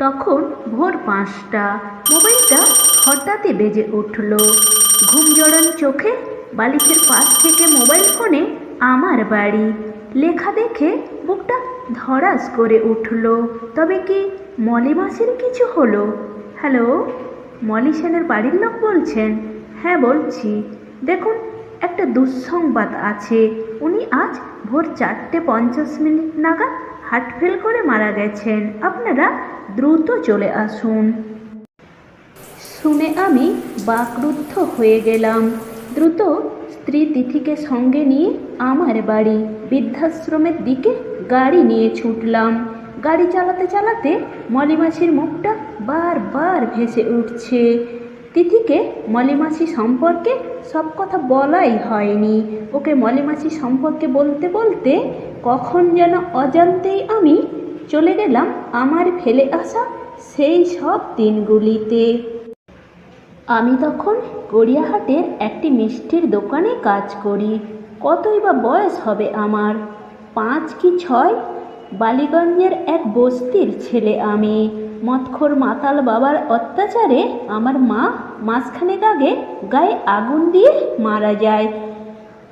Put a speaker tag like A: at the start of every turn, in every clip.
A: তখন ভোর পাঁচটা। মোবাইলটা হঠাৎই বেজে উঠল। ঘুম জড়ান চোখে বালিশের পাশ থেকে মোবাইল ফোনে আমার বাড়ি। লেখা দেখে বুকটা ধরাস করে উঠল। তবে কি মলি মাসির কিছু হলো? হ্যালো, মলি সেনের বাড়ির লোক বলছেন? হ্যাঁ বলছি। দেখুন, একটা দুঃসংবাদ আছে। উনি আজ ভোর চারটে পঞ্চাশ মিনিট নাগাদ হার্ট ফেল করে মারা গেছেন। আপনারা দ্রুত চলে আসুন। শুনে আমি বাকরুদ্ধ হয়ে গেলাম। দ্রুত স্ত্রী তিথিকে সঙ্গে নিয়ে আমার বাড়ি বৃদ্ধাশ্রমের দিকে গাড়ি নিয়ে ছুটলাম। গাড়ি চালাতে চালাতে মলিমাছির মুখটা বারবার ভেসে উঠছে। তিথিকে মলিমাছি সম্পর্কে সব কথা বলাই হয়নি। ওকে মলিমাছি সম্পর্কে বলতে বলতে কখন যেন অজান্তেই আমি চলে গেলাম আমার ফেলে আসা সেই সব দিনগুলিতে। আমি তখন গড়িয়াহাটের একটি মিষ্টির দোকানে কাজ করি। কতই বা বয়স হবে আমার? পাঁচ কি ছয়? বালিগঞ্জের এক বস্তির ছেলে আমি। মৎখর মাতাল বাবার অত্যাচারে আমার মা মাসখানেক আগে গায়ে আগুন দিয়ে মারা যায়।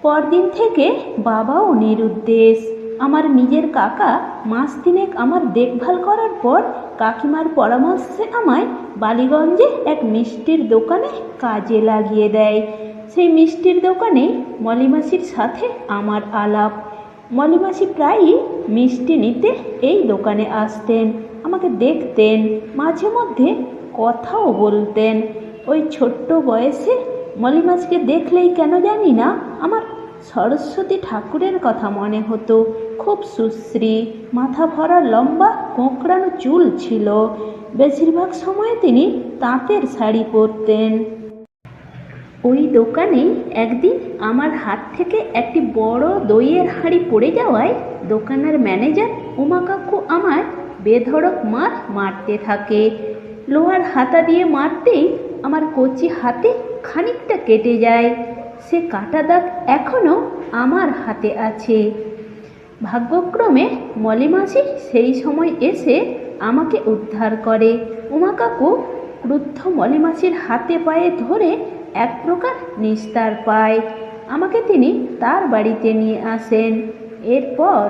A: পরদিন থেকে বাবাও নিরুদ্দেশ। আমার নিজের কাকা মাস তিনেক আমার দেখভাল করার পর কাকিমার পরামর্শে আমায় বালিগঞ্জে এক মিষ্টির দোকানে কাজে লাগিয়ে দেয়। সেই মিষ্টির দোকানে মলিমাসির সাথে আমার আলাপ। মলিমাসি প্রায়ই মিষ্টি নিতে এই দোকানে আসতেন, আমাকে দেখতেন, মাঝে মধ্যে কথাও বলতেন। ওই ছোট্ট বয়সে মলিমাসকে দেখলেই কেন জানি না আমার সরস্বতী ঠাকুরের কথা মনে হতো। খুব সুশ্রী, মাথা ভরা, লম্বা, কোঁকড়ানো চুল ছিল। বেশিরভাগ সময় তিনি তাঁতের শাড়ি পরতেন। ওই দোকানে একদিন আমার হাত থেকে একটি বড় দইয়ের হাঁড়ি পড়ে যাওয়ায় দোকানের ম্যানেজার উমা কাকু আমার বেধড়ক মার মারতে থাকে। লোহার হাতা দিয়ে মারতেই আমার কচি হাতে খানিকটা কেটে যায়। সে কাটা দাগ এখনও আমার হাতে আছে। ভাগ্যক্রমে মলিমাসি সেই সময় এসে আমাকে উদ্ধার করে। উমা কাকু ক্রুদ্ধ মলিমাসির হাতে পায়ে ধরে এক প্রকার নিস্তার পায়। আমাকে তিনি তার বাড়িতে নিয়ে আসেন। এরপর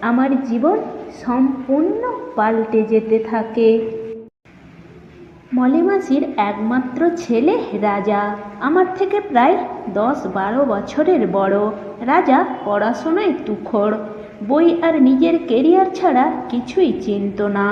A: আমার জীবন সম্পূর্ণ পাল্টে যেতে থাকে। মলিমাসির একমাত্র ছেলে রাজা। আমার থেকে প্রায় দশ বারো বছরের বড়। রাজা পড়াশোনায় তুখর বই আর নিজের কেরিয়ার ছাড়া কিছুই চিনত না।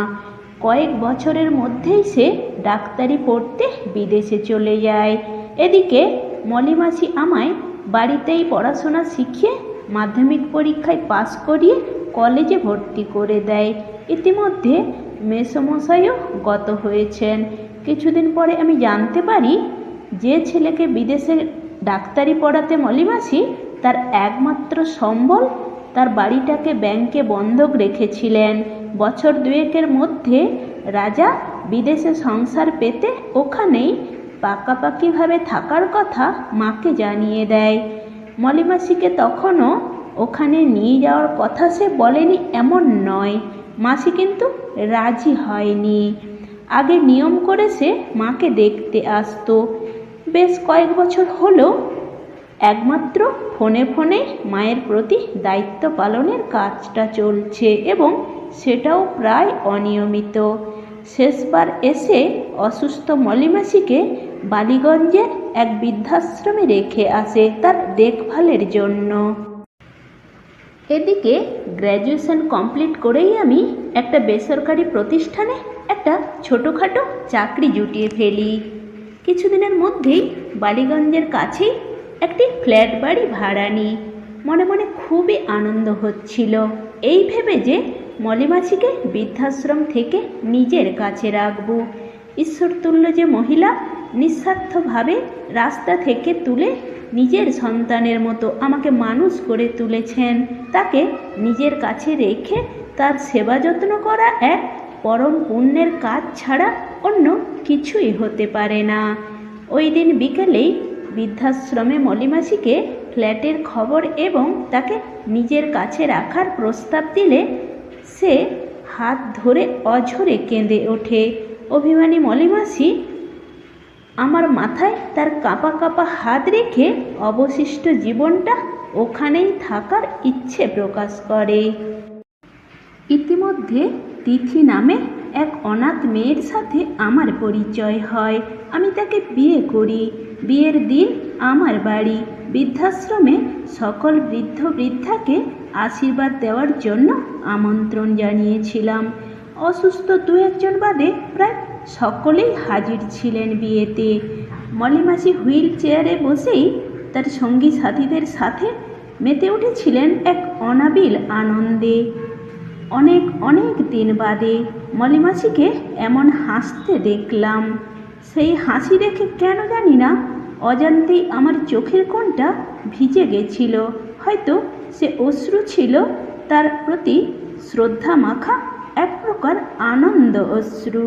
A: কয়েক বছরের মধ্যেই সে ডাক্তারি পড়তে বিদেশে চলে যায়। এদিকে মলিমাসি আমায় বাড়িতেই পড়াশোনা শিখিয়ে মাধ্যমিক পরীক্ষায় পাশ করিয়ে কলেজে ভর্তি করে দেয়। ইতিমধ্যে মেসমশাইও গত হয়েছেন। কিছুদিন পরে আমি জানতে পারি যে ছেলেকে বিদেশে ডাক্তারি পড়াতে মলিমাসি তার একমাত্র সম্বল তার বাড়িটাকে ব্যাংকে বন্ধক রেখেছিলেন। বছর দুয়েকের মধ্যে রাজা বিদেশে সংসার পেতে ওখানেই পাকাপাকিভাবে থাকার কথা মাকে জানিয়ে দেয়। মলিমাসিকে তখনও ওখানে নিয়ে যাওয়ার কথা সে বলেনি এমন নয়। মাসি কিন্তু রাজি হয়নি। আগে নিয়ম করে সে মাকে দেখতে আসতো। বেশ কয়েক বছর হলো একমাত্র ফোনে ফোনে মায়ের প্রতি দায়িত্ব পালনের কাজটা চলছে এবং সেটাও প্রায় অনিয়মিত। শেষবার এসে অসুস্থ মলিমাসিকে বালিগঞ্জের এক বৃদ্ধাশ্রমে রেখে আসে তার দেখভালের জন্য। এদিকে গ্র্যাজুয়েশন কমপ্লিট করেই আমি একটা বেসরকারি প্রতিষ্ঠানে একটা ছোটোখাটো চাকরি জুটিয়ে ফেলি। কিছুদিনের মধ্যেই বালিগঞ্জের কাছেই একটি ফ্ল্যাট বাড়ি ভাড়া নিই। মনে মনে খুবই আনন্দ হচ্ছিল। এই ভেবে যে মলিমাছিকে বৃদ্ধাশ্রম থেকে নিজের কাছে রাখব। ঈশ্বরতুল্য যে মহিলা নিঃস্বার্থভাবে রাস্তা থেকে তুলে নিজের সন্তানের মতো আমাকে মানুষ করে তুলেছেন, তাকে নিজের কাছে রেখে তার সেবা যত্ন করা এক পরম পুণ্যের কাজ ছাড়া অন্য কিছুই হতে পারে না। ওই দিন বিকেলেই বৃদ্ধাশ্রমে মলিমাসিকে ফ্ল্যাটের খবর এবং তাকে নিজের কাছে রাখার প্রস্তাব দিলে সে হাত ধরে অঝরে কেঁদে ওঠে। অভিমানী মলিমাসি আমার মাথায় তার কাঁপা কাঁপা হাত রেখে অবশিষ্ট জীবনটা ওখানেই থাকার ইচ্ছে প্রকাশ করে। ইতিমধ্যে তিথি নামে এক অনাথ মেয়ের সাথে আমার পরিচয় হয়। আমি তাকে বিয়ে করি। বিয়ের দিন আমার বাড়ি। বৃদ্ধাশ্রমে সকল বৃদ্ধ বৃদ্ধাকে আশীর্বাদ দেওয়ার জন্য আমন্ত্রণ জানিয়েছিলাম। অসুস্থ দু একজন বাদে প্রায় সকলেই হাজির ছিলেন বিয়েতে। মলিমাসি হুইল চেয়ারে বসেই তার সঙ্গী সাথীদের সাথে মেতে উঠেছিলেন এক অনাবিল আনন্দে। অনেক অনেক দিন বাদে মলিমাছিকে এমন হাসতে দেখলাম। সেই হাসি দেখে কেন জানি না, অজান্তেই আমার চোখের কোণটা ভিজে গেছিল। হয়তো সে অশ্রু ছিল, তার প্রতি শ্রদ্ধা মাখা এক প্রকার আনন্দ অশ্রু।